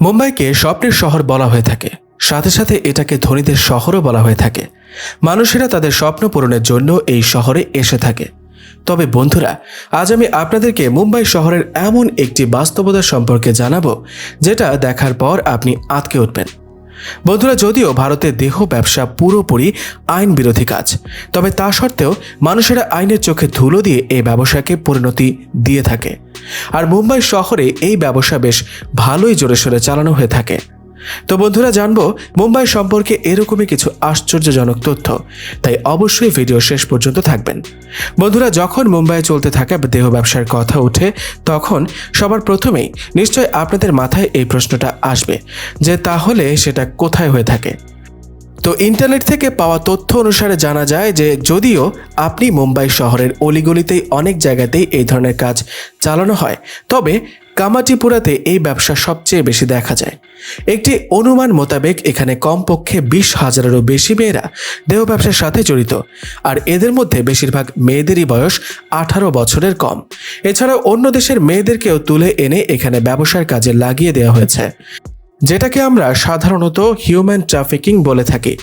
মুম্বাইকে স্বপ্নের শহর বলা হয়ে থাকে। সাথে সাথে এটাকে ধনীদের শহরও বলা হয়ে থাকে। মানুষেরা তাদের স্বপ্ন পূরণের জন্য এই শহরে এসে থাকে। তবে বন্ধুরা, আজ আমি আপনাদেরকে মুম্বাই শহরের এমন একটি বাস্তবতা সম্পর্কে জানাব, যেটা দেখার পর আপনি আঁতকে উঠবেন। বন্ধুরা, যদিও ভারতে দেহ ব্যবসা পুরোপুরি আইন বিরোধী কাজ, তবে তা সত্ত্বেও মানুষেরা আইনের চোখে ধুলো দিয়ে এই ব্যবসাকে পরিণতি দিয়ে থাকে। আর মুম্বাই শহরে এই ব্যবসা বেশ ভালোই জোরে সোরে চালানো হয়ে থাকে। তো বন্ধুরা, জানব মুম্বাই সম্পর্কে এরকমই কিছু আশ্চর্যজনক তথ্য। তাই অবশ্যই ভিডিও শেষ পর্যন্ত থাকবেন। বন্ধুরা, যখন মুম্বাইয়ে চলতে থাকা দেহ ব্যবসার কথা ওঠে তখন সবার প্রথমেই নিশ্চয় আপনাদের মাথায় এই প্রশ্নটা আসবে যে তাহলে সেটা কোথায় হয়ে থাকে? তো ইন্টারনেট থেকে পাওয়া তথ্য অনুসারে জানা যায় যে যদিও আপনি মুম্বাই শহরের অলিগলিতেই অনেক জায়গাতেই এই ধরনের কাজ চালানো হয়, তবে কামাটিপুরাতে এই ব্যবসা সবচেয়ে বেশি দেখা যায়। একটি অনুমান মোতাবেক এখানে কমপক্ষে বিশ হাজারেরও বেশি মেয়েরা দেহ ব্যবসার সাথে জড়িত, আর এদের মধ্যে বেশিরভাগ মেয়েদেরই বয়স আঠারো বছরের কম। এছাড়াও অন্য দেশের মেয়েদেরকেও তুলে এনে এখানে ব্যবসার কাজে লাগিয়ে দেওয়া হয়েছে। যেটাকে আমরা সাধারণত হিউম্যান ট্রাফিকিং বলে থাকি।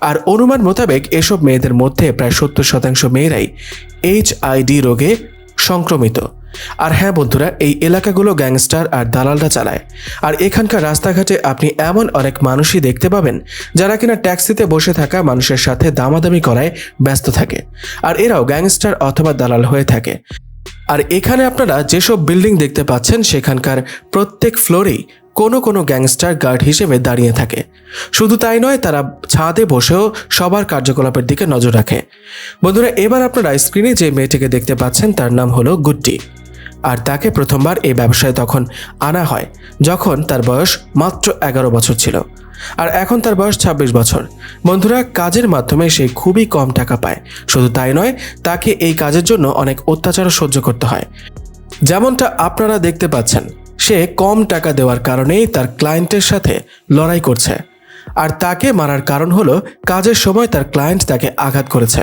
আর অনুমান মোতাবেক এসব মেয়েদের মধ্যে প্রায় সত্তর শতাংশ মেয়েরাই এইচ এইচআইডি রোগে সংক্রমিত। আর হ্যাঁ বন্ধুরা, এই এলাকাগুলো গ্যাংস্টার আর দালালরা চালায়। আর এখানকার রাস্তাঘাটে আপনি এমন অনেক মানুষই দেখতে পাবেন, যারা কিনা ট্যাক্সিতে বসে থাকা মানুষের সাথে দামাদামি করায় ব্যস্ত থাকে। আর এরাও গ্যাংস্টার অথবা দালাল হয়ে থাকে। আর এখানে আপনারা যেসব বিল্ডিং দেখতে পাচ্ছেন, সেখানকার প্রত্যেক ফ্লোরেই কোনো কোনো গ্যাংস্টার গার্ড হিসেবে দাঁড়িয়ে থাকে। শুধু তাই নয়, তারা ছাদে বসেও সবার কার্যকলাপের দিকে নজর রাখে। বন্ধুরা, এবার আপনারা স্ক্রিনে যে মেয়েটিকে দেখতে পাচ্ছেন, তার নাম হলো গুড্ডি। আর তাকে প্রথমবার এই ব্যবসায় তখন আনা হয়, যখন তার বয়স মাত্র এগারো বছর ছিল। আর এখন তার বয়স ২৬ বছর। বন্ধুরা, কাজের মাধ্যমে সে খুবই কম টাকা পায়। শুধু তাই নয়, তাকে এই কাজের জন্য অনেক অত্যাচারও সহ্য করতে হয়। যেমনটা আপনারা দেখতে পাচ্ছেন সে কম টাকা দেওয়ার কারণেই তার ক্লায়েন্টের সাথে লড়াই করছে। আর তাকে মারার কারণ হলো কাজের সময় তার ক্লায়েন্ট তাকে আঘাত করেছে।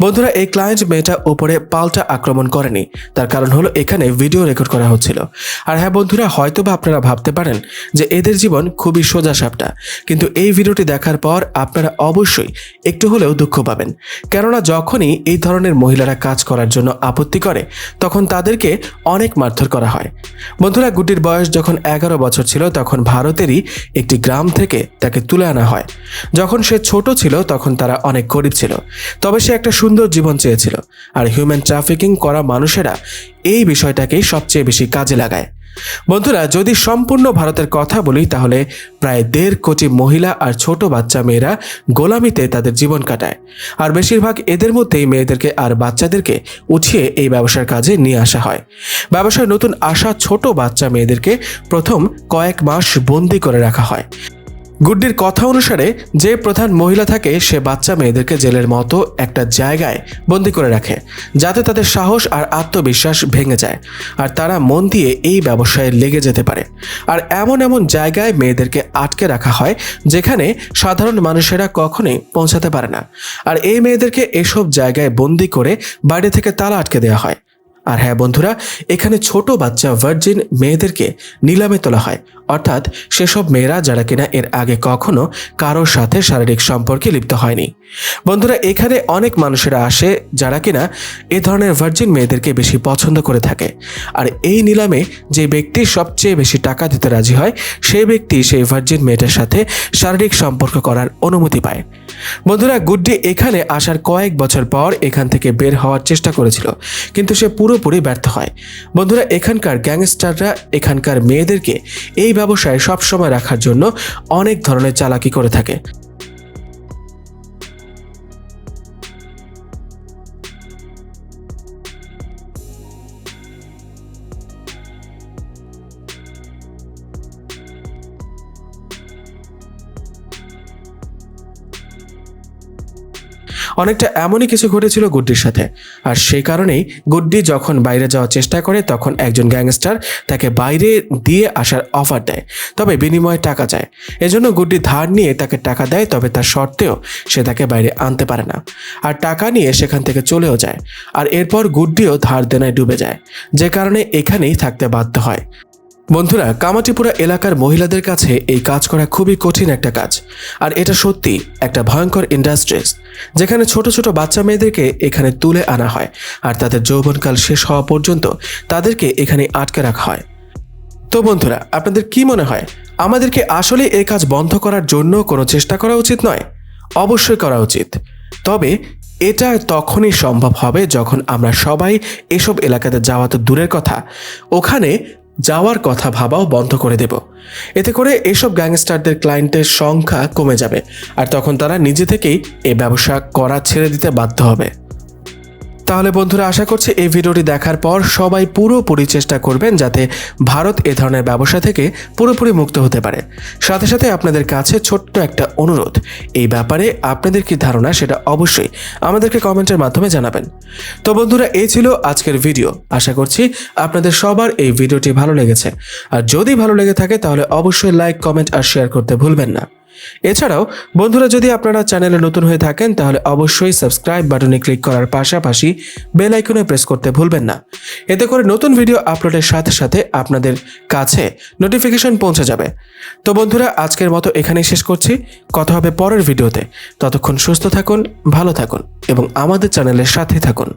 বন্ধুরা, এই ক্লায়েন্ট মেয়েটা উপরে পাল্টা আক্রমণ করেনি। তার কারণ হলো এখানে ভিডিও রেকর্ড করা হচ্ছিল। আর হ্যাঁ বন্ধুরা হয়তো বা আপনারা ভাবতে পারেন যে এদের জীবন খুবই সোজা সাপটা। কিন্তু এই ভিডিওটি দেখার পর আপনারা অবশ্যই একটু হলেও দুঃখ পাবেন। কেননা যখনই এই ধরনের মহিলারা কাজ করার জন্য আপত্তি করে, তখন তাদেরকে অনেক মারধর করা হয়। বন্ধুরা, গুটির বয়স যখন এগারো বছর ছিল, তখন ভারতেরই একটি গ্রাম থেকে তাকে তুলে আনা হয়। যখন সে ছোট ছিল, তখন তারা অনেক গরিব ছিল। তবে সে একটা সুন্দর জীবন চেয়েছিল। আর হিউম্যান ট্রাফিকিং করা মানুষেরা এই বিষয়টাকেই সবচেয়ে বেশি কাজে লাগায়। বন্ধুরা, যদি সম্পূর্ণ ভারতের কথা বলি, তাহলে প্রায় দেড় কোটি মহিলা আর ছোট বাচ্চা মেয়েরা গোলামিতে তাদের জীবন কাটায়। আর বেশিরভাগ এদের মধ্যেই মেয়েদেরকে আর বাচ্চাদেরকে উঠিয়ে এই ব্যবসার কাজে নিয়ে আসা হয়। ব্যবসায় নতুন আসা ছোট বাচ্চা মেয়েদেরকে প্রথম কয়েক মাস বন্দি করে রাখা হয়। গুড্ডির কথা অনুসারে যে প্রধান মহিলা থাকে, সে বাচ্চা মেয়েদেরকে জেলের মতো একটা জায়গায় বন্দি করে রাখে, যাতে তাদের সাহস আর আত্মবিশ্বাস ভেঙে যায়, আর তারা মন দিয়ে এই ব্যবসায় লেগে যেতে পারে। আর এমন এমন জায়গায় মেয়েদেরকে আটকে রাখা হয়, যেখানে সাধারণ মানুষেরা কখনোই পৌঁছাতে পারে না। আর এই মেয়েদেরকে এসব জায়গায় বন্দি করে বাইরে থেকে তালা আটকে দেওয়া হয়। আর হ্যাঁ বন্ধুরা, এখানে ছোট বাচ্চা ভার্জিন মেয়েদেরকে নিলামে তোলা হয়। অর্থাৎ সেসব মেয়েরা যারা কিনা এর আগে কখনো কারোর সাথে শারীরিক সম্পর্কে লিপ্ত হয়নি। বন্ধুরা, এখানে অনেক মানুষেরা আসে যারা কিনা এ ধরনের ভার্জিন মেয়েদেরকে বেশি পছন্দ করে থাকে। আর এই নিলামে যে ব্যক্তি সবচেয়ে বেশি টাকা দিতে রাজি হয়, সেই ব্যক্তি সেই ভার্জিন মেয়েটার সাথে শারীরিক সম্পর্ক করার অনুমতি পায়। বন্ধুরা, গুড্ডি এখানে আসার কয়েক বছর পর এখান থেকে বের হওয়ার চেষ্টা করেছিল, কিন্তু সে পুরোপুরি ব্যর্থ হয়। বন্ধুরা, এখানকার গ্যাংস্টাররা, এখানকার মেয়েদেরকে এই ব্যবসায় সবসময় রাখার জন্য অনেক ধরনের চালাকি করে থাকে। অনেকটা এমনই কিছু ঘটেছিল গুড্ডির সাথে। আর সেই কারণেই গুড্ডি যখন বাইরে যাওয়ার চেষ্টা করে, তখন একজন গ্যাংস্টার তাকে বাইরে দিয়ে আসার অফার দেয়, তবে বিনিময়ে টাকা চায়। এজন্য গুড্ডি ধার নিয়ে তাকে টাকা দেয়, তবে তার শর্তেও সে তাকে বাইরে আনতে পারে না। আর টাকা নিয়ে সেখান থেকে চলেও যায়। আর এরপর গুড্ডিও ধার দেনায় ডুবে যায়, যে কারণে এখানেই থাকতে বাধ্য হয়। বন্ধুরা, কামাটিপুরা এলাকার মহিলাদের কাছে এই কাজ করা খুবই কঠিন একটা কাজ। আর এটা সত্যি একটা ভয়ঙ্কর ইন্ডাস্ট্রিজ যেখানে ছোট ছোট বাচ্চা মেয়েদেরকে এখানে তুলে আনা হয় আর তাদের যৌবনকাল শেষ হওয়া পর্যন্ত তাদেরকে এখানে আটকে রাখা হয়। তো বন্ধুরা, আপনাদের কি মনে হয়, আমাদেরকে আসলে এই কাজ বন্ধ করার জন্য কোনো চেষ্টা করা উচিত নয়? অবশ্যই করা উচিত। তবে এটা তখনই সম্ভব হবে যখন আমরা সবাই এসব এলাকাতে যাওয়া তো দূরের কথা। ওখানে যাওয়ার কথা ভাবাও বন্ধ করে দেব। এতে করে এসব গ্যাংস্টারদের ক্লায়েন্টের সংখ্যা কমে যাবে, আর তখন তারা নিজে থেকেই এই ব্যবসা করা ছেড়ে দিতে বাধ্য হবে। তাহলে বন্ধুরা আশা করছি এই ভিডিওটি দেখার পর সবাই পুরোপুরি চেষ্টা করবেন যাতে ভারত এ ধরনের ব্যবসা থেকে পুরোপুরি মুক্ত হতে পারে। সাথে সাথে আপনাদের কাছে ছোট্ট একটা অনুরোধ, এই ব্যাপারে আপনাদের কি ধারণা সেটা অবশ্যই আমাদেরকে কমেন্টের মাধ্যমে জানাবেন। তো বন্ধুরা, এই ছিল আজকের ভিডিও। আশা করছি আপনাদের সবার এই ভিডিওটি ভালো লেগেছে। আর যদি ভালো লেগে থাকে তাহলে অবশ্যই লাইক, কমেন্ট আর শেয়ার করতে ভুলবেন না। এছাড়াও, বন্ধুরা, যদি আপনারা চ্যানেলে নতুন হয়ে থাকেন, তাহলে অবশ্যই সাবস্ক্রাইব বাটনে ক্লিক করার পাশাপাশি বেল আইকনে প্রেস করতে ভুলবেন না। এতে করে নতুন ভিডিও আপলোডের সাথে সাথে আপনাদের কাছে নোটিফিকেশন পৌঁছে যাবে। তো বন্ধুরা, আজকের মতো এখানেই শেষ করছি। কথা হবে পরের ভিডিওতে। ততক্ষণ সুস্থ থাকুন, ভালো থাকুন এবং আমাদের চ্যানেলের সাথে থাকুন।